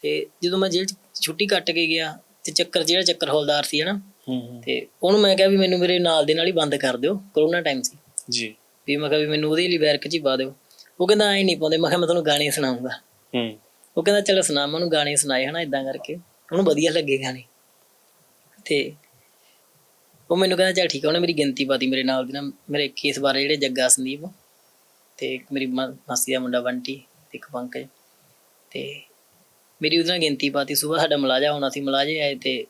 ਤੇ ਜਦੋਂ ਮੈਂ ਜੇਲ੍ਹ 'ਚ ਛੁੱਟੀ ਕੱਟ ਕੇ ਗਿਆ ਤੇ ਚੱਕਰ ਜਿਹੜਾ ਚੱਕਰ ਹੌਲਦਾਰ ਸੀ ਹਨਾ? ਹੂੰ ਹੂੰ। ਤੇ ਉਹਨੂੰ ਮੈਂ ਕਿਹਾ ਵੀ ਮੈਨੂੰ ਮੇਰੇ ਨਾਲ ਦੇ ਨਾਲ ਹੀ ਬੰਦ ਕਰ ਦਿਓ ਕਰੋਨਾ ਟਾਈਮ ਸੀ। ਜੀ। ਵੀ ਮੈਂ ਕਿਹਾ ਵੀ ਮੈਨੂੰ ਉਹਦੇ ਲਈ ਬੈਰਕ 'ਚ ਹੀ ਪਾ ਦਿਓ। ਉਹ ਕਹਿੰਦਾ ਐ ਨਹੀਂ ਪਾਉਂਦੇ। ਮੈਂ ਕਿਹਾ ਮੈਂ ਤੁਹਾਨੂੰ ਗਾਣੇ ਸੁਣਾਉਂਗਾ। ਹੂੰ। ਉਹ ਕਹਿੰਦਾ ਚਲੋ ਸੁਣਾ ਮੈਂ ਉਹਨੂੰ ਗਾਣੇ ਸੁਣਾਏ ਹਨਾ ਇਦਾਂ ਕਰਕੇ। ਉਹਨੂੰ ਵਧੀਆ ਲੱਗੇ ਗਾਣੇ। ਤੇ ਉਹ ਮੈਨੂੰ ਕਹਿੰਦਾ ਚੱਲ ਠੀਕ ਆ ਉਹਨੇ ਮੇਰੀ ਗਿਣਤੀ ਪਾਤੀ ਮੇਰੇ ਨਾਲ ਦੀ ਨਾ ਮੇਰੇ ਕੇਸ ਬਾਰੇ ਜਿਹੜੇ ਜੱਗਾ ਸੰਦੀਪ ਤੇ ਇੱਕ ਮੇਰੀ ਮਾਸੀ ਦਾ ਮੁੰਡਾ ਬੰਟੀ ਤੇ ਇੱਕ ਪੰਕਜ ਤੇ ਮੇਰੀ ਉਹਦੇ ਨਾਲ ਗਿਣਤੀ ਪਾਤੀ ਸਵੇਰ ਸਾਡਾ ਮਲਾਜਾ ਹੋਣਾ ਸੀ ਮਲਾਜੇ ਆਏ ਤੇ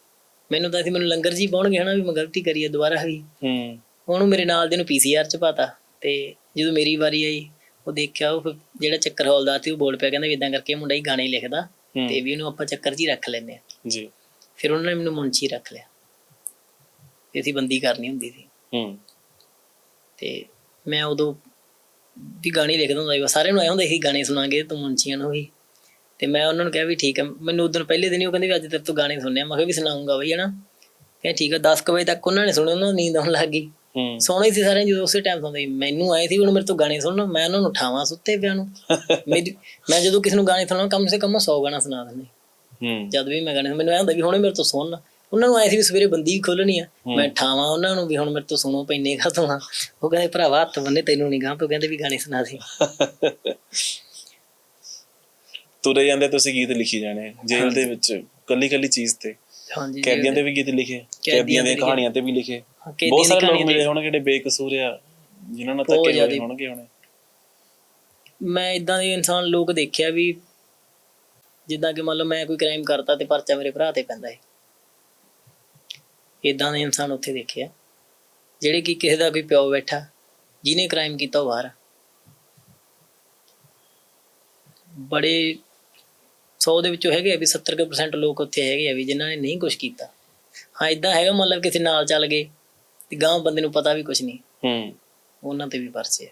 ਮੈਨੂੰ ਤਾਂ ਸੀ ਮੈਨੂੰ ਲੰਗਰ ਜੀ ਪਾਉਣਗੇ ਹਨਾ ਵੀ ਮੈਂ ਗਲਤੀ ਕਰੀ ਹੈ ਦੁਬਾਰਾ ਵੀ ਹੂੰ। ਉਹਨੂੰ ਮੇਰੇ ਨਾਲ ਦੇ ਨੂੰ ਪੀਸੀਆਰ ਚ ਪਾਤਾ ਤੇ ਜਦੋਂ ਮੇਰੀ ਵਾਰੀ ਆਈ ਉਹ ਦੇਖਿਆ ਉਹ ਜਿਹੜਾ ਚੱਕਰ ਹੌਲਦਾਰ ਸੀ ਉਹ ਬੋਲ ਪਿਆ ਕਹਿੰਦਾ ਵੀ ਇਦਾਂ ਕਰਕੇ ਮੁੰਡਾ ਹੀ ਗਾਣੇ ਲਿਖਦਾ। ਤੇ ਵੀ ਇਹਨੂੰ ਆਪਾਂ ਚੱਕਰ ਹੀ ਰੱਖ ਲੈਂਦੇ ਆ। ਜੀ। ਫਿਰ ਉਹਨਾਂ ਨੇ ਮੈਨੂੰ ਮੁੰਚੀ ਰੱਖ ਲਿਆ। ਤੇ ਅਸੀਂ ਬੰਦੀ ਕਰਨੀ ਹੁੰਦੀ ਸੀ। ਹੂੰ। ਤੇ ਮੈਂ ਉਦੋਂ ਵੀ ਗਾਣੇ ਲਿਖਦਾ ਹੁੰਦਾ ਸੀ ਸਾਰਿਆਂ ਨੂੰ ਆਇਆ ਹੁੰਦਾ ਸੀ ਗਾਣੇ ਸੁਣਾਂਗੇ ਤੂੰ ਮੁੰਚੀਆਂ ਨੂੰ ਵੀ। ਤੇ ਮੈਂ ਉਹਨਾਂ ਨੂੰ ਕਿਹਾ ਵੀ ਠੀਕ ਹੈ ਮੈਨੂੰ ਉਦੋਂ ਪਹਿਲੇ ਦਿਨ ਹੀ ਉਹ ਕਹਿੰਦੇ ਵੀ ਅੱਜ ਤੇਰੇ ਤੋਂ ਗਾਣੇ ਸੁਣਨੇ ਆ। ਮੈਂ ਕਿਹਾ ਵੀ ਸੁਣਾਉਂਗਾ ਬਈ ਹਨਾ। ਕਹਿੰਦੇ ਠੀਕ ਹੈ 10 ਕੁ ਵਜੇ ਤੱਕ ਉਹਨਾਂ ਨੇ ਸੁਣੇ ਉਹਨਾਂ ਨੂੰ ਨੀਂਦ ਆਉਣ ਲੱਗ ਗਈ। ਸੋਣਾ ਹੀ ਸੀ ਸਾਰੇ ਜਦੋਂ ਉਸੇ ਟਾਈਮ ਸੌਂਦੇ ਮੈਨੂੰ ਆਏ ਸੀ ਹੁਣ ਮੇਰੇ ਤੋਂ ਗਾਣੇ ਸੁਣਨ ਮੈਂ ਉਹਨਾਂ ਨੂੰ ਉਠਾਵਾਂ ਸੁੱਤੇ ਪਿਆ ਨੂੰ। ਮੇਰੀ ਮੈਂ ਜਦੋਂ ਕਿਸੇ ਨੂੰ ਗਾਣੇ ਸੁਣਾਵਾਂ ਕਮ ਸੇ ਕਮ 100 ਗਾਣਾ ਸੁਣਾ ਦਿੰਦੇ ਹੂੰ। ਜਦ ਵੀ ਮੈਂ ਗਾਣੇ ਮੈਨੂੰ ਐਂ ਹੁੰਦਾ ਵੀ ਹੁਣੇ ਮੇਰੇ ਤੋਂ ਸੁਣਨ ਉਹਨਾਂ ਨੂੰ ਆਏ ਸੀ ਵੀ ਸਵੇਰੇ ਬੰਦੀ ਵੀ ਖੋਲਣੀ ਆ। ਮੈਂ ਠਾਵਾਂ ਉਹਨਾਂ ਨੂੰ ਵੀ ਹੁਣ ਮੇਰੇ ਤੋਂ ਸੁਣੋ ਪੈਨੇ ਖਾਤੋਂ ਆ ਉਹ ਕਹਿੰਦੇ ਭਰਾਵਾ ਹੱਥ ਬੰਨੇ ਤੈਨੂੰ ਨਹੀਂ ਗਾਂ ਪੇ ਕਹਿੰਦੇ ਵੀ ਗਾਣੇ ਸੁਣਾ ਦੇ ਤੁਰੇ ਜਾਂਦੇ ਤੁਸੀਂ ਗੀਤ ਲਿਖੀ ਜਾਣੇ ਜੇਲ੍ਹ ਦੇ ਵਿੱਚ ਕੱਲੀ ਕੱਲੀ ਚੀਜ਼ ਤੇ। ਹਾਂਜੀ ਕੈਦੀਆਂ ਦੇ ਵੀ ਗੀਤ ਲਿਖੇ ਕੈਦੀਆਂ ਦੇ ਦੀਆਂ ਕਹਾਣੀਆਂ ਤੇ ਵੀ ਲਿਖੇ। ਬਹੁਤ ਸਾਰੇ ਲੋਕ ਮਿਲੇ ਹੋਣਗੇ ਜਿਹੜੇ ਬੇਕਸੂਰ ਆ ਜਿਨ੍ਹਾਂ ਨਾਲ ਧੱਕੇ ਹੋਏ। ਹੋਣਗੇ ਹੋਣੇ। ਮੈਂ ਇਦਾਂ ਦੇ ਇਨਸਾਨ ਲੋਕ ਦੇਖਿਆ ਵੀ ਜਿੱਦਾਂ ਕਿ ਮੰਨ ਲਓ ਮੈਂ ਕੋਈ ਕ੍ਰਾਈਮ ਕਰਤਾ ਤੇ ਪਰਚਾ ਮੇਰੇ ਭਰਾ ਤੇ ਪੈਂਦਾ ਹੈ ਇਦਾਂ ਦੇ ਇਨਸਾਨ ਉੱਥੇ ਦੇਖਿਆ ਜਿਹੜੇ ਕਿ ਕਿਸੇ ਦਾ ਕੋਈ ਪਿਓ ਬੈਠਾ ਜਿਹਨੇ ਕ੍ਰਾਈਮ ਕੀਤਾ ਉਹ ਬਾਹਰ। ਬੜੇ 100 ਦੇ ਵਿੱਚੋਂ ਹੈਗੇ ਆ ਵੀ 70% ਲੋਕ ਉੱਥੇ ਹੈਗੇ ਆ ਵੀ ਜਿਨ੍ਹਾਂ ਨੇ ਨਹੀਂ ਕੁਝ ਕੀਤਾ। ਹਾਂ ਇਦਾਂ ਹੈਗਾ ਮਤਲਬ ਕਿਸੇ ਨਾਲ ਚੱਲ ਗਏ ਤੇ ਗਾਂਵ ਬੰਦੇ ਨੂੰ ਪਤਾ ਵੀ ਕੁਝ ਨਹੀਂ। ਹੂੰ। ਉਹਨਾਂ ਤੇ ਵੀ ਪਰਚੇ ਆ।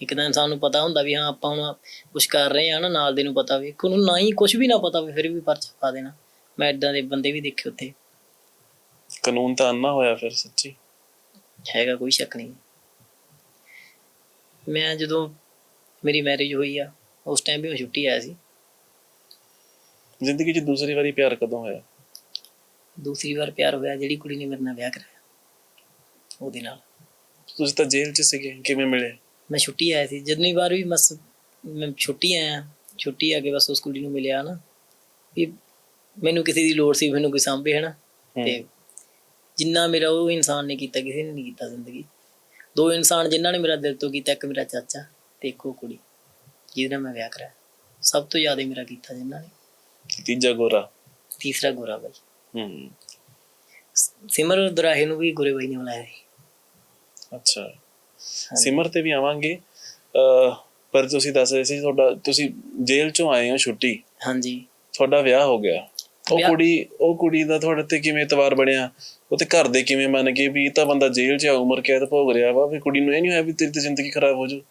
ਇੱਕ ਤਾਂ ਇਨਸਾਨ ਨੂੰ ਪਤਾ ਹੁੰਦਾ ਵੀ ਹਾਂ ਆਪਾਂ ਹੁਣ ਕੁਝ ਕਰ ਰਹੇ ਆ ਨਾ ਨਾਲ ਦੇ ਨੂੰ ਪਤਾ ਵੀ। ਉਹਨੂੰ ਨਾ ਹੀ ਕੁਝ ਵੀ ਨਾ ਪਤਾ ਵੀ ਫਿਰ ਵੀ ਪਰਚਾ ਪਾ ਦੇਣਾ। ਮੈਂ ਇਦਾਂ ਦੇ ਬੰਦੇ ਵੀ ਦੇਖੇ ਉੱਥੇ। ਕਾਨੂੰਨ ਤਾਂ ਅੰਨਾ ਹੋਇਆ ਫਿਰ ਸੱਚੀ। ਹੈਗਾ ਕੋਈ ਸ਼ੱਕ ਨਹੀਂ। ਮੈਂ ਜਦੋਂ ਮੇਰੀ ਮੈਰਿਜ ਹੋਈ ਆ ਉਸ ਟਾਈਮ ਵੀ ਮੈਂ ਛੁੱਟੀ ਆਇਆ ਸੀ। ਜ਼ਿੰਦਗੀ 'ਚ ਦੂਸਰੀ ਵਾਰੀ ਪਿਆਰ ਕਦੋਂ ਹੋਇਆ? ਦੂਸਰੀ ਵਾਰ ਪਿਆਰ ਹੋਇਆ ਜਿਹੜੀ ਕੁੜੀ ਨੇ ਮੇਰੇ ਨਾਲ ਵਿਆਹ ਕਰਾਇਆ। ਉਹਦੇ ਨਾਲ। ਤੁਸੀਂ ਤਾਂ ਜੇਲ੍ਹ 'ਚ ਸੀਗੇ ਕਿਵੇਂ ਮਿਲੇ? ਮੈਂ ਛੁੱਟੀ ਆਇਆ ਸੀ। ਜਿੰਨੀ ਵਾਰ ਵੀ ਬਸ ਮੈਂ ਛੁੱਟੀ ਆਇਆ ਛੁੱਟੀ ਆ ਕੇ ਬਸ ਉਸ ਕੁੜੀ ਨੂੰ ਮਿਲਿਆ ਨਾ ਵੀ ਮੈਨੂੰ ਕਿਸੇ ਦੀ ਲੋੜ ਸੀ ਮੈਨੂੰ ਕੋਈ ਸਾਂਭੇ ਹਨਾ? ਤੇ ਜਿੰਨਾ ਮੇਰਾ ਉਹ ਇਨਸਾਨ ਨੇ ਕੀਤਾ ਕਿਸੇ ਨੇ ਨਹੀਂ ਕੀਤਾ ਜ਼ਿੰਦਗੀ। ਦੋ ਇਨਸਾਨ ਜਿਨ੍ਹਾਂ ਨੇ ਮੇਰਾ ਦਿਲ ਤੋਂ ਕੀਤਾ ਇੱਕ ਮੇਰਾ ਚਾਚਾ ਤੇ ਇੱਕ ਉਹ ਕੁੜੀ ਜਿਹਦੇ ਨਾਲ ਮੈਂ ਵਿਆਹ ਕਰਾਇਆ। ਸਭ ਤੋਂ ਜ਼ਿਆਦਾ ਮੇਰਾ ਕੀਤਾ ਜਿਨ੍ਹਾਂ ਨੇ। ਤੀਜਾ ਗੋਰਾ। ਤੀਸਰਾ ਗੋਰਾ ਬਾਈ। ਹੂੰ। ਸਿਮਰ ਦੁਰਾਹੇ ਨੂੰ ਵੀ ਗੋਰੇ ਬਾਈ ਨੇ ਬੁਲਾਇਆ ਸੀ। ਅੱਛਾ। ਸਿਮਰ ਤੇ ਵੀ ਆਵਾਂਗੇ। ਅ ਪਰ ਤੁਸੀਂ ਦੱਸ ਰਹੇ ਸੀ ਤੁਹਾਡਾ ਤੁਸੀਂ ਜੇਲ੍ਹ 'ਚੋਂ ਆਏ ਹੋ ਛੁੱਟੀ। ਹਾਂਜੀ। ਤੁਹਾਡਾ ਵਿਆਹ ਹੋ ਗਿਆ। ਉਹ ਕੁੜੀ ਉਹ ਕੁੜੀ ਦਾ ਤੁਹਾਡੇ ਤੇ ਕਿਵੇਂ ਇਤਬਾਰ ਬਣਿਆ? ਉਹ ਤੇ ਘਰ ਦੇ ਕਿਵੇਂ ਮੰਨ ਗਏ ਵੀ ਇਹ ਤਾਂ ਬੰਦਾ ਜੇਲ੍ਹ 'ਚ ਆ ਉਮਰ ਕੈਦ ਭੋਗ ਰਿਹਾ ਵਾ ਵੀ ਕੁੜੀ ਨੂੰ ਇਹ ਨਹੀਂ ਹੋਇਆ ਵੀ ਤੇਰੀ ਤੇ ਜ਼ਿੰਦਗੀ ਖਰਾਬ ਹੋ ਜੂ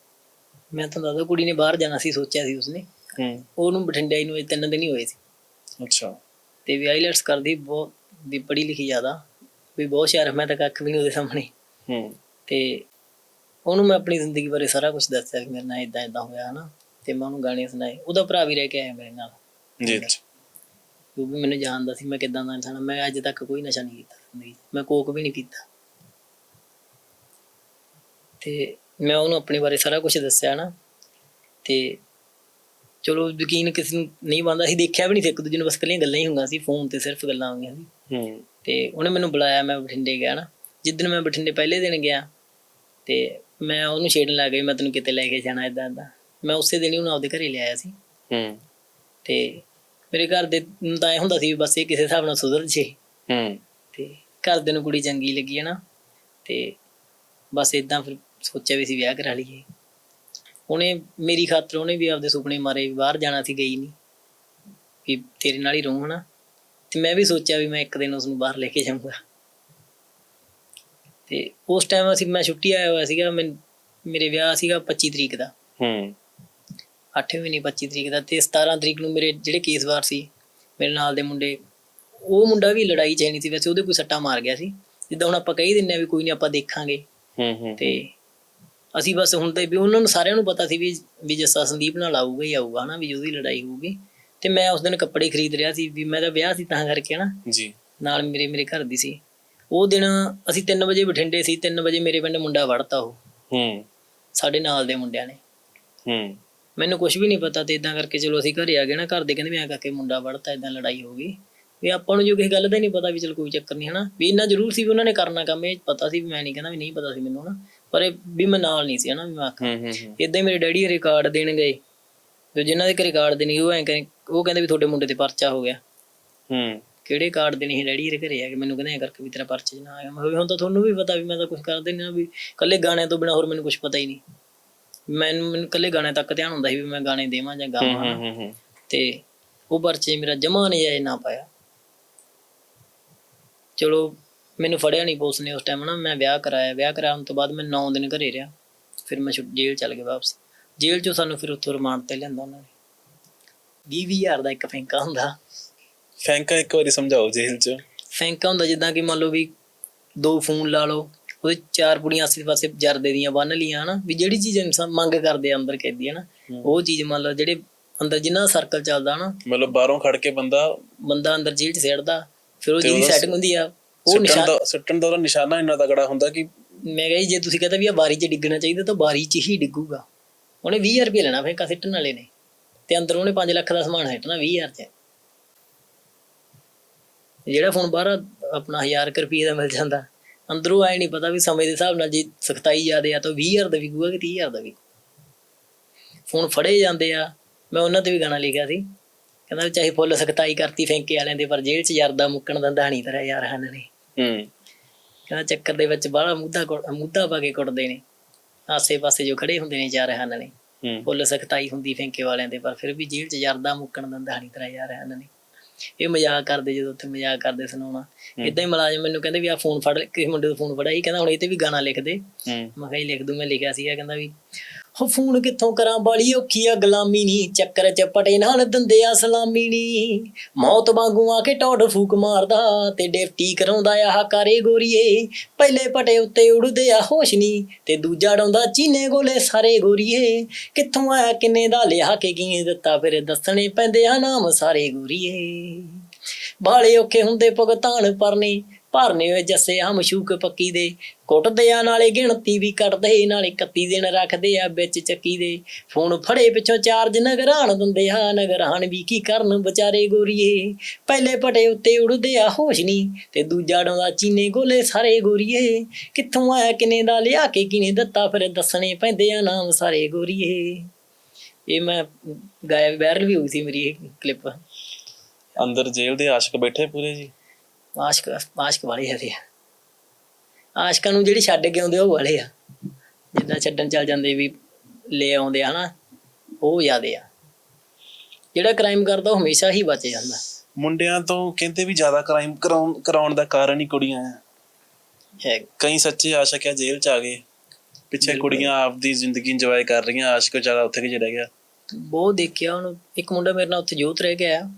ਮੈਂ ਤਾਂ ਦੱਸਦਾ ਕੁੜੀ ਨੇ ਬਾਹਰ ਜਾਣਾ ਸੀ ਸੋਚਿਆ ਸੀ ਉਸਨੇ। ਹੂੰ। ਉਹਨੂੰ ਬਠਿੰਡੇ ਨੂੰ ਅਜੇ ਤਿੰਨ ਦਿਨ ਹੀ ਹੋਏ ਸੀ। ਅੱਛਾ। ਤੇ ਵੀ ਆਈਲੈਟਸ ਕਰਦੀ ਬਹੁਤ ਵੀ ਪੜ੍ਹੀ ਲਿਖੀ ਜ਼ਿਆਦਾ। ਵੀ ਬਹੁਤ ਸ਼ਿਆਰ ਮੈਂ ਤਾਂ ਕੱਖ ਵੀ ਨਹੀਂ ਉਹਦੇ ਸਾਹਮਣੇ। ਹੂੰ। ਤੇ ਉਹਨੂੰ ਮੈਂ ਆਪਣੀ ਜ਼ਿੰਦਗੀ ਬਾਰੇ ਸਾਰਾ ਕੁਝ ਦੱਸਿਆ ਕਿ ਮੇਰੇ ਨਾਲ ਇਦਾਂ ਇਦਾਂ ਹੋਇਆ ਹਨਾ। ਤੇ ਮੈਂ ਉਹਨੂੰ ਗਾਣੇ ਸੁਣਾਏ। ਉਹਦਾ ਭਰਾ ਵੀ ਰਹਿ ਕੇ ਆਇਆ ਮੇਰੇ ਨਾਲ। ਜੀ ਉਹ ਵੀ ਮੈਨੂੰ ਜਾਣਦਾ ਸੀ ਮੈਂ ਕਿਦਾਂ ਦਾ ਇਨਸਾਨ ਹਾਂ। ਮੈਂ ਅੱਜ ਤੱਕ ਕੋਈ ਨਸ਼ਾ ਨਹੀਂ ਕੀਤਾ ਜ਼ਿੰਦਗੀ 'ਚ। ਮੈਂ ਕੋਕ ਵੀ ਨਹੀਂ ਪੀਤਾ। ਤੇ ਮੈਂ ਉਹਨੂੰ ਆਪਣੇ ਬਾਰੇ ਸਾਰਾ ਕੁਝ ਦੱਸਿਆ ਨਾ। ਤੇ ਚਲੋ ਯਕੀਨ ਕਿਸੇ ਨੂੰ ਨਹੀਂ ਬੰਦਾ ਸੀ ਦੇਖਿਆ ਵੀ ਨਹੀਂ ਸੀ ਇੱਕ ਦੂਜੇ ਨੂੰ ਬਸ ਕੱਲੀਆਂ ਗੱਲਾਂ ਹੀ ਹੁੰਦੀਆਂ ਸੀ ਫੋਨ ਤੇ ਸਿਰਫ ਗੱਲਾਂ ਹੁੰਦੀਆਂ ਸੀ। ਹੂੰ। ਤੇ ਉਹਨੇ ਮੈਨੂੰ ਬੁਲਾਇਆ ਮੈਂ ਬਠਿੰਡੇ ਗਿਆ ਨਾ। ਜਿੱਦਣ ਮੈਂ ਬਠਿੰਡੇ ਪਹਿਲੇ ਦਿਨ ਗਿਆ ਤੇ ਮੈਂ ਉਹਨੂੰ ਛੇੜਨ ਲੱਗ ਗਈ ਮੈਂ ਤੈਨੂੰ ਕਿਤੇ ਲੈ ਕੇ ਜਾਣਾ ਇਦਾਂ ਇਦਾਂ ਮੈਂ ਉਸੇ ਦਿਨ ਹੀ ਉਹਨੂੰ ਆਪਦੇ ਘਰੇ ਲਿਆਇਆ ਸੀ। ਹੂੰ। ਤੇ ਮੇਰੇ ਘਰ ਦੇ ਤਾਂ ਇਹ ਹੁੰਦਾ ਸੀ ਬਸ ਇਹ ਕਿਸੇ ਹਿਸਾਬ ਨਾਲ ਸੁਧਰ ਜੇ। ਹੂੰ। ਤੇ ਘਰ ਦੇ ਨੂੰ ਕੁੜੀ ਚੰਗੀ ਲੱਗੀ ਹੈ ਨਾ ਤੇ ਬਸ ਇਦਾਂ ਫਿਰ ਸੋਚਿਆ ਵੀ ਅਸੀਂ ਵਿਆਹ ਕਰਾ ਲਈਏ। ਉਹਨੇ ਮੇਰੀ ਖਾਤਰ ਉਹਨੇ ਵੀ ਆਪਦੇ ਸੁਪਨੇ ਮਾਰੇ ਵੀ ਬਾਹਰ ਜਾਣਾ ਸੀ ਗਈ ਨਹੀਂ ਵੀ ਤੇਰੇ ਨਾਲ ਹੀ ਰਹੂੰ ਹਨਾ। ਤੇ ਮੈਂ ਵੀ ਸੋਚਿਆ ਵੀ ਮੈਂ ਇੱਕ ਦਿਨ ਉਸ ਨੂੰ ਬਾਹਰ ਲੈ ਕੇ ਜਾਊਂਗਾ। ਤੇ ਉਸ ਟਾਈਮ ਅਸੀਂ ਮੈਂ ਛੁੱਟੀ ਆਇਆ ਹੋਇਆ ਸੀਗਾ ਮੈਂ ਮੇਰੇ ਵਿਆਹ ਸੀਗਾ 25 ਤਰੀਕ ਦਾ। ਹੂੰ। 8ਵੇਂ ਮਹੀਨੇ 25 ਤਰੀਕ ਦਾ ਤੇ 17 ਤਰੀਕ ਨੂੰ ਮੇਰੇ ਜਿਹੜੇ ਕੇਸਵਾਰ ਸੀ ਮੇਰੇ ਨਾਲ ਦੇ ਮੁੰਡੇ ਉਹ ਮੁੰਡਾ ਵੀ ਲੜਾਈ ਚ ਨਹੀਂ ਸੀ ਵੈਸੇ ਉਹਦੇ ਕੋਈ ਸੱਟਾ ਮਾਰ ਗਿਆ ਸੀ। ਜਿੱਦਾਂ ਹੁਣ ਆਪਾਂ ਕਹੀ ਦਿੰਨੇ ਆ ਵੀ ਕੋਈ ਨਹੀਂ ਆਪਾਂ ਦੇਖਾਂਗੇ। ਹੂੰ ਹੂੰ। ਤੇ ਅਸੀਂ ਬਸ ਹੁਣ ਤੇ ਵੀ ਉਹਨਾਂ ਨੂੰ ਸਾਰਿਆਂ ਨੂੰ ਪਤਾ ਸੀ ਵੀ ਵੀ ਜੱਸਾ ਸੰਦੀਪ ਨਾਲ ਆਊਗਾ ਹੀ ਆਊਗਾ ਹਨਾ ਵੀ ਉਹਦੀ ਲੜਾਈ ਹੋਊਗੀ। ਤੇ ਮੈਂ ਉਸ ਦਿਨ ਕੱਪੜੇ ਖਰੀਦ ਰਿਹਾ ਸੀ ਵੀ ਮੈਂ ਤਾਂ ਵਿਆਹ ਸੀ ਤਾਂ ਕਰਕੇ ਨਾ ਜੀ। ਨਾਲ ਮੇਰੇ ਮੇਰੇ ਘਰ ਦੀ ਸੀ। ਉਹ ਦਿਨ ਅਸੀਂ 3 ਵਜੇ ਬਠਿੰਡੇ ਸੀ 3 ਵਜੇ ਮੇਰੇ ਪਿੰਡ ਮੁੰਡਾ ਵੜਤਾ ਉਹ। ਹੂੰ। ਸਾਡੇ ਨਾਲ ਦੇ ਮੁੰਡਿਆਂ ਨੇ। ਹੂੰ। ਮੈਨੂੰ ਕੁਝ ਵੀ ਨਹੀਂ ਪਤਾ ਤੇ ਇਦਾਂ ਕਰਕੇ ਚਲੋ ਅਸੀਂ ਘਰੇ ਆ ਗਏ ਨਾ ਘਰ ਦੇ ਕਹਿੰਦੇ ਵੀ ਐਂ ਕਰਕੇ ਮੁੰਡਾ ਵੜਤਾ ਇਦਾਂ ਲੜਾਈ ਹੋ ਗਈ। ਵੀ ਆਪਾਂ ਨੂੰ ਜੋ ਕਿਸੇ ਗੱਲ ਦਾ ਨਹੀਂ ਪਤਾ ਵੀ ਚਲ ਕੋਈ ਚੱਕਰ ਨਹੀਂ ਹਨਾ। ਵੀ ਇੰਨਾ ਜ਼ਰੂਰ ਸੀ ਵੀ ਉਹਨਾਂ ਨੇ ਕਰਨਾ ਕੰਮ ਇਹ ਪਤਾ ਸੀ ਵੀ ਮੈਂ ਨਹੀਂ ਕਹਿੰਦਾ ਵੀ ਨਹੀਂ ਪਤਾ ਸੀ ਮੈਨੂੰ ਹਨਾ। ਪਰ ਇਹ ਵੀ ਮੈਂ ਨਾਲ ਨਹੀਂ ਸੀ ਹਨਾ ਵੀ ਮੈਂ ਆਖਾਂ। ਹੂੰ ਹੂੰ ਇਦਾਂ ਹੀ ਮੇਰੇ ਡੈਡੀ ਰਿਕਾਰਡ ਦੇਣ ਗਏ। ਤੇ ਜਿਨ੍ਹਾਂ ਦੇ ਰਿਕਾਰਡ ਦੇਣੀ ਉਹ ਐਂ ਕਹੇ ਉਹ ਕਹਿੰਦੇ ਵੀ ਤੁਹਾਡੇ ਮੁੰਡੇ ਤੇ ਪਰਚਾ ਹੋ ਗਿਆ। ਹੂੰ। ਕਿਹੜੇ ਕਾਰਡ ਦੇਣੀ ਸੀ? ਡੈਡੀ ਦੇ ਘਰੇ ਆ ਕੇ ਮੈਨੂੰ ਕਹਿੰਦੇ ਐਂ ਕਰਕੇ ਵੀ ਤੇਰਾ ਪਰਚਾ ਨਾ ਆਇਆ। ਮੈਂ ਕਿਹਾ ਵੀ ਹੁਣ ਤਾਂ ਤੁਹਾਨੂੰ ਵੀ ਪਤਾ ਵੀ ਮੈਂ ਤਾਂ ਕੁਝ ਕਰਦਾ ਨਹੀਂ ਨਾ ਵੀ ਕੱਲੇ ਗਾਣਿਆਂ ਤੋਂ ਬਿਨਾ ਹੋਰ ਮੈਨੂੰ ਕੁਝ ਪਤਾ ਹੀ ਨਹੀਂ। ਮੈਨੂੰ ਮੈਨੂੰ ਕੱਲੇ ਗਾਣੇ ਤੱਕ ਧਿਆਨ ਹੁੰਦਾ ਸੀ ਵੀ ਮੈਂ ਗਾਣੇ ਦੇਵਾਂ ਜਾਂ ਗਾਵਾਂ। ਹੂੰ ਹੂੰ। ਤੇ ਉਹ ਪਰਚੇ ਮੇਰਾ ਜਮਾ ਨਹੀਂ ਆਏ ਨਾ ਪਾਇਆ। ਚਲੋ ਮੈਨੂੰ ਫੜਿਆ ਨਹੀਂ ਪੁਲਿਸ ਨੇ ਉਸ ਟਾਈਮ ਨਾ ਮੈਂ ਵਿਆਹ ਕਰਾਇਆ ਵਿਆਹ ਕਰਾਉਣ ਤੋਂ ਬਾਅਦ ਮੈਂ 9 ਦਿਨ ਘਰੇ ਰਿਹਾ। ਫਿਰ ਮੈਂ ਛੁੱਟ ਜੇਲ੍ਹ ਚਲ ਗਿਆ ਵਾਪਸ। ਜੇਲ੍ਹ ਚੋਂ ਸਾਨੂੰ ਫਿਰ ਉੱਥੋਂ ਰਿਮਾਂਡ ਤੇ ਲਿਆਂਦਾ ਉਹਨਾਂ ਨੇ। 20000 ਦਾ ਇੱਕ ਫੈਂਕਾ ਹੁੰਦਾ। ਫੈਂਕਾ ਇੱਕ ਵਾਰੀ ਸਮਝਾਓ ਜੇਲ੍ਹ ਚ। ਫੈਂਕਾ ਹੁੰਦਾ ਜਿੱਦਾਂ ਕਿ ਮੰਨ ਲਓ ਵੀ ਦੋ ਫੋਨ ਲਾ ਲਓ ਉਹਦੇ ਚਾਰ ਪੁੜੀਆਂ ਆਸੇ ਪਾਸੇ ਜਰਦੇ ਦੀਆਂ ਬੰਨ ਲੀਆਂ ਹਨਾ ਵੀ ਜਿਹੜੀ ਚੀਜ਼ ਇਨਸਾਨ ਮੰਗ ਕਰਦੇ ਆ ਅੰਦਰ ਕੈਦੀ ਹਨਾ ਉਹ ਚੀਜ਼ ਮੰਨ ਲਓ ਜਿਹੜੇ ਅੰਦਰ ਜਿੰਨਾ ਸਰਕਲ ਚੱਲਦਾ ਹਨਾ। ਮਤਲਬ ਬਾਹਰੋਂ ਖੜ ਕੇ ਬੰਦਾ ਬੰਦਾ ਅੰਦਰ ਜੇਲ੍ਹ 'ਚ ਸਿੱਟਦਾ ਫਿਰ ਉਹ ਜਿਹਦੀ ਸੈਟਿੰਗ ਹੁੰਦੀ ਆ ਉਹ ਨਿਸ਼ਾਨ ਦਾ ਸੁੱਟਣ ਦਾ ਉਹਦਾ ਨਿਸ਼ਾਨਾ ਇੰਨਾ ਤਗੜਾ ਹੁੰਦਾ ਕਿ ਮੈਂ ਕਹਾਂ ਜੀ ਤੁਸੀਂ ਕਹਿੰਦਾ ਵੀ ਆ ਬਾਰੀ 'ਚ ਡਿੱਗਣਾ ਚਾਹੀਦਾ ਤਾਂ ਬਾਰੀ 'ਚ ਹੀ ਡਿੱਗੂਗਾ। ਉਹਨੇ 20000 ਰੁਪਏ ਲੈਣਾ ਫੇਂਕਾ ਸਿੱਟਣ ਵਾਲੇ ਨੇ। ਤੇ ਅੰਦਰ ਉਹਨੇ 5 ਲੱਖ ਦਾ ਸਮਾਨ ਸਿੱਟਣਾ 20000 'ਚ। ਜਿਹੜਾ ਫੋਨ ਬਾਹਰ ਆਪਣਾ 1000 ਕੁ ਰੁਪਏ ਦਾ ਮਿਲ ਜਾਂਦਾ। ਅੰਦਰੋਂ ਆਏ ਨਹੀਂ ਪਤਾ ਵੀ ਸਮੇਂ ਦੇ ਹਿਸਾਬ ਨਾਲ ਜੇ ਸਖਤਾਈ ਜ਼ਿਆਦੇ ਆ ਤਾਂ 20000 ਦਾ ਵਿਕੂਗਾ ਕਿ 30000 ਦਾ ਵਿਕੂ। ਫੋਨ ਫੜੇ ਜਾਂਦੇ ਆ। ਮੈਂ ਉਹਨਾਂ ਤੇ ਵੀ ਗਾਣਾ ਲਿਖਿਆ ਸੀ। ਕਹਿੰਦਾ ਵੀ ਚਾਹੇ ਫੁੱਲ ਸਖਤਾਈ ਕਰਤੀ ਫੈਂਕੇ ਵਾਲਿਆਂ ਦੇ ਪਰ ਜੇਲ੍ਹ 'ਚ ਯਾਰਦਾ ਮੁੱਕਣ ਦਾ ਦਾਣੀ ਤੇਰਾ ਯਾਰ ਹਨ ਨੇ। ਹੂੰ। ਕਹਿੰਦਾ ਚੱਕਰ ਦੇ ਵਿੱਚ ਬਾਹਲਾ ਮੁੱਦਾ ਮੁੱਦਾ ਪਾ ਕੇ ਕੁੱਟਦੇ ਨੇ। ਆਸੇ ਪਾਸੇ ਜੋ ਖੜੇ ਹੁੰਦੇ ਨੇ ਚਾਰ ਹਨ ਨੇ ਫੁੱਲ ਸਖਤਾਈ ਹੁੰਦੀ ਫੈਂਕੇ ਵਾਲਿਆਂ ਦੇ ਪਰ ਫਿਰ ਵੀ ਜੇਲ੍ਹ 'ਚ ਯਾਰਦਾ ਮੁੱਕਣ ਦਾ ਦਾਣੀ ਤੇਰਾ ਯਾਰ ਹਨ ਨੇ। ਇਹ ਮਜ਼ਾਕ ਕਰਦੇ ਜਦੋਂ ਉੱਥੇ ਮਜ਼ਾਕ ਕਰਦੇ ਸੁਣਾਉਣਾ। ਇਦਾਂ ਹੀ ਮੁਲਾਜ਼ਮ ਮੈਨੂੰ ਕਹਿੰਦੇ ਵੀ ਆ ਫੋਨ ਫੜ ਕਿਸੇ ਮੁੰਡੇ ਤੋਂ ਫੋਨ ਫੜਾਈ ਕਹਿੰਦਾ ਹੁਣ ਇਹ ਤੇ ਵੀ ਗਾਣਾ ਲਿਖ ਦੇ ਮੈਂ ਕਿਹਾ ਜੀ ਲਿਖ ਦੂੰ ਮੈਂ ਲਿਖਿਆ ਸੀਗਾ ਕਹਿੰਦਾ ਵੀ ਹੋ ਫੋਨ ਕਿੱਥੋਂ ਕਰਾਂ ਬਾਲੀ ਔਖੀ ਆ, ਗੁਲਾਮੀ ਨੀ, ਚੱਕਰ ਚ ਪਟੇ ਨਾਲ ਦੰਦੇ ਆ ਸਲਾਮੀ ਨੀ। ਮੌਤ ਵਾਂਗੂ ਆ ਕੇ ਟੌੜ ਫੂਕ ਮਾਰਦਾ ਤੇ ਡਿਫਟੀ ਕਰਾਉਂਦਾ ਆ ਕਾਰੇ ਗੋਰੀਏ। ਪਹਿਲੇ ਪਟੇ ਉੱਤੇ ਉੜਦੇ ਆ ਹੋਸ਼ ਨੀ ਤੇ ਦੂਜਾ ਡਾਉਂਦਾ ਚੀਨੇ ਗੋਲੇ ਸਾਰੇ ਗੋਰੀਏ। ਕਿੱਥੋਂ ਆਇਆ, ਕਿੰਨੇ ਦਾ ਲਿਆ ਕੇ ਕੀ ਦਿੱਤਾ, ਫਿਰ ਦੱਸਣੇ ਪੈਂਦੇ ਆ ਨਾਮ ਸਾਰੇ ਗੋਰੀਏ। ਬਾਲੇ ਔਖੇ ਹੁੰਦੇ ਭੁਗਤਾਨ ਪਰਨੇ ਭਰਨੇ ਹੋਏ ਜੱਸੇ ਆ ਮਸ਼ੂਕ ਪੱਕੀ ਦੇ। ਕੁੱਟਦੇ ਆ ਨਾਲੇ ਗਿਣਤੀ ਵੀ ਕੱਟਦੇ, ਨਾਲੇ 31 ਦਿਨ ਰੱਖਦੇ ਆ ਵਿੱਚ ਚੱਕੀ ਦੇ। ਫੋਨ ਫੜੇ ਪਿੱਛੋਂ ਚਾਰਜ ਨਗਰਾਨ ਦਿੰਦੇ ਆ ਨਗਰਾਨ ਵੀ ਕੀ ਕਰਨ ਵਿਚਾਰੇ ਗੋਰੀਏ। ਪਹਿਲੇ ਪਟੇ ਉੱਤੇ ਉੜਦੇ ਆ ਹੋਸ਼ ਨਹੀਂ ਤੇ ਦੂਜਾ ਡਾਉਂਦਾ ਚੀਨੇ ਗੋਲੇ ਸਾਰੇ ਗੋਰੀਏ। ਕਿੱਥੋਂ ਆਇਆ, ਕਿਨੇ ਦਾ ਲਿਆ ਕੇ, ਕਿਨੇ ਦਿੱਤਾ, ਫਿਰ ਦੱਸਣੇ ਪੈਂਦੇ ਆ ਨਾਮ ਸਾਰੇ ਗੋਰੀਏ। ਇਹ ਮੈਂ ਗਾਇਆ ਵਾਇਰਲ ਵੀ ਹੋਈ ਸੀ ਮੇਰੀ ਇਹ ਕਲਿੱਪ ਅੰਦਰ ਜੇਲ੍ਹ ਦੇ ਆਸ਼ਕ ਬੈਠੇ ਪੂਰੇ ਜੀ। ਆਸ਼ਕ ਆਸ਼ਕ ਵਾਲੇ ਹੈਗੇ ਆ। ਆਸ਼ਕਾਂ ਨੂੰ ਜਿਹੜੀ ਛੱਡ ਕੇ ਆਉਂਦੇ ਉਹ ਵਾਲੇ ਆ। ਜਿੱਦਾਂ ਛੱਡਣ ਚੱਲ ਜਾਂਦੇ ਵੀ ਲੈ ਆਉਂਦੇ ਆ ਹਨਾ? ਉਹ ਜ਼ਿਆਦੇ ਆ। ਜਿਹੜਾ ਕ੍ਰਾਈਮ ਕਰਦਾ ਉਹ ਹਮੇਸ਼ਾ ਹੀ ਬਚ ਜਾਂਦਾ। ਮੁੰਡਿਆਂ ਤੋਂ ਕਹਿੰਦੇ ਵੀ ਜ਼ਿਆਦਾ ਕ੍ਰਾਈਮ ਕਰਾਉਣ ਕਰਾਉਣ ਦਾ ਕਾਰਨ ਹੀ ਕੁੜੀਆਂ ਆ। ਹੈ। ਕਈ ਸੱਚੇ ਆਸ਼ਕ ਆ ਜੇਲ੍ਹ ਚ ਆ ਗਏ। ਪਿੱਛੇ। ਕੁੜੀਆਂ ਆਪਦੀ ਜ਼ਿੰਦਗੀ ਇੰਜੋਏ ਕਰ ਰਹੀਆਂ ਆਸ਼ਕ ਵਿਚਾਰਾ ਉੱਥੇ ਕਿ ਰਹਿ ਗਿਆ। ਬਹੁਤ ਦੇਖਿਆ ਹੁਣ ਇੱਕ ਮੁੰਡਾ ਮੇਰੇ ਨਾਲ ਉੱਥੇ ਜੋਤ ਰਹਿ ਗਿਆ